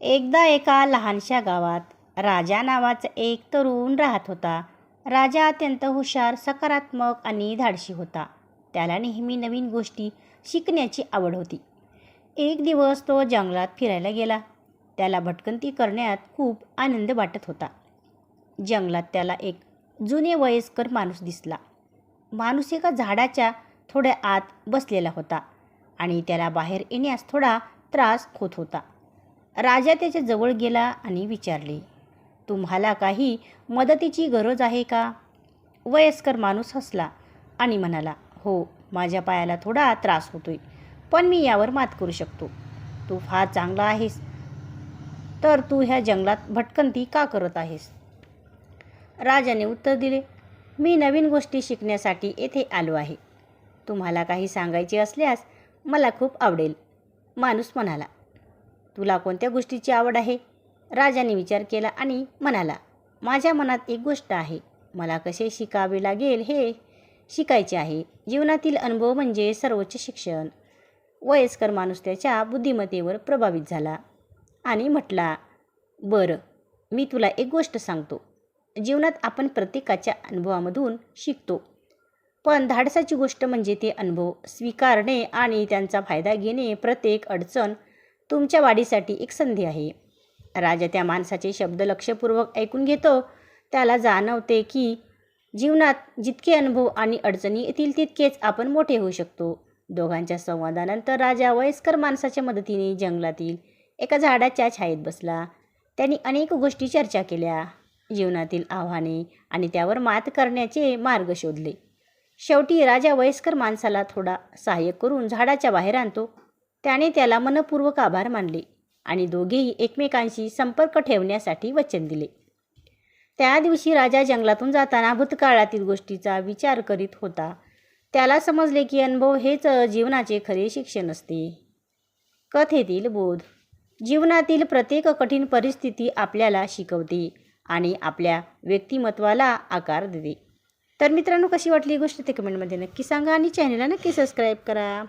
एकदा एका लहानशा गावात राजा नावाचा एक तरुण राहत होता. राजा अत्यंत हुशार सकारात्मक आणि धाडशी होता. त्याला नेहमी नवीन गोष्टी शिकण्याची आवड होती. एक दिवस तो जंगलात फिरायला गेला. त्याला भटकंती करण्यात खूप आनंद वाटत होता. जंगलात त्याला एक जुने वयस्कर माणूस दिसला. माणूस एका झाडाच्या थोड्या आत बसलेला होता आणि त्याला बाहेर येण्यास थोडा त्रास होत होता. राजा त्याच्याजवळ गेला आणि विचारले तुम्हाला काही मदतीची गरज आहे का? वयस्कर माणूस हसला आणि म्हणाला हो माझ्या पायाला थोडा त्रास होतोय पण मी यावर मात करू शकतो. तू फार चांगला आहेस तर तू ह्या जंगलात भटकंती का करत आहेस? राजाने उत्तर दिले मी नवीन गोष्टी शिकण्यासाठी येथे आलो आहे. तुम्हाला काही सांगायचे असल्यास मला खूप आवडेल. माणूस म्हणाला तुला कोणत्या गोष्टीची आवड आहे? राजाने विचार केला आणि म्हणाला माझ्या मनात एक गोष्ट आहे. मला कसे शिकावे लागेल हे शिकायचे आहे. जीवनातील अनुभव म्हणजे सर्वोच्च शिक्षण. वयस्कर माणूस त्याच्या बुद्धिमत्तेवर प्रभावित झाला आणि म्हटला बरं मी तुला एक गोष्ट सांगतो. जीवनात आपण प्रत्येकाच्या अनुभवामधून शिकतो. पण धाडसाची गोष्ट म्हणजे ते अनुभव स्वीकारणे आणि त्यांचा फायदा घेणे प्रत्येक अडचण तुमच्या वाढीसाठी एक संधी आहे. राजा त्या माणसाचे शब्द लक्षपूर्वक ऐकून घेतो. त्याला जाणवते की जीवनात जितके अनुभव आणि अडचणी येतील तितकेच आपण मोठे होऊ शकतो. दोघांच्या संवादानंतर राजा वयस्कर माणसाच्या मदतीने जंगलातील एका झाडाच्या छायेत बसला. त्यांनी अनेक गोष्टी चर्चा केल्या. जीवनातील आव्हाने आणि त्यावर मात करण्याचे मार्ग शोधले. शेवटी राजा वयस्कर माणसाला थोडा सहाय्य करून झाडाच्या बाहेर आणतो. त्याने त्याला मनपूर्वक आभार मानले आणि दोघेही एकमेकांशी संपर्क ठेवण्यासाठी वचन दिले. त्या दिवशी राजा जंगलातून जाताना भूतकाळातील गोष्टीचा विचार करीत होता. त्याला समजले की अनुभव हेच जीवनाचे खरे शिक्षण असते. कथेतील बोध. जीवनातील प्रत्येक कठीण परिस्थिती आपल्याला शिकवते आणि आपल्या व्यक्तिमत्वाला आकार देते. तर मित्रांनो कशी वाटली गोष्ट? ते कमेंटमध्ये नक्की सांगा आणि चॅनलला नक्की सबस्क्राईब करा.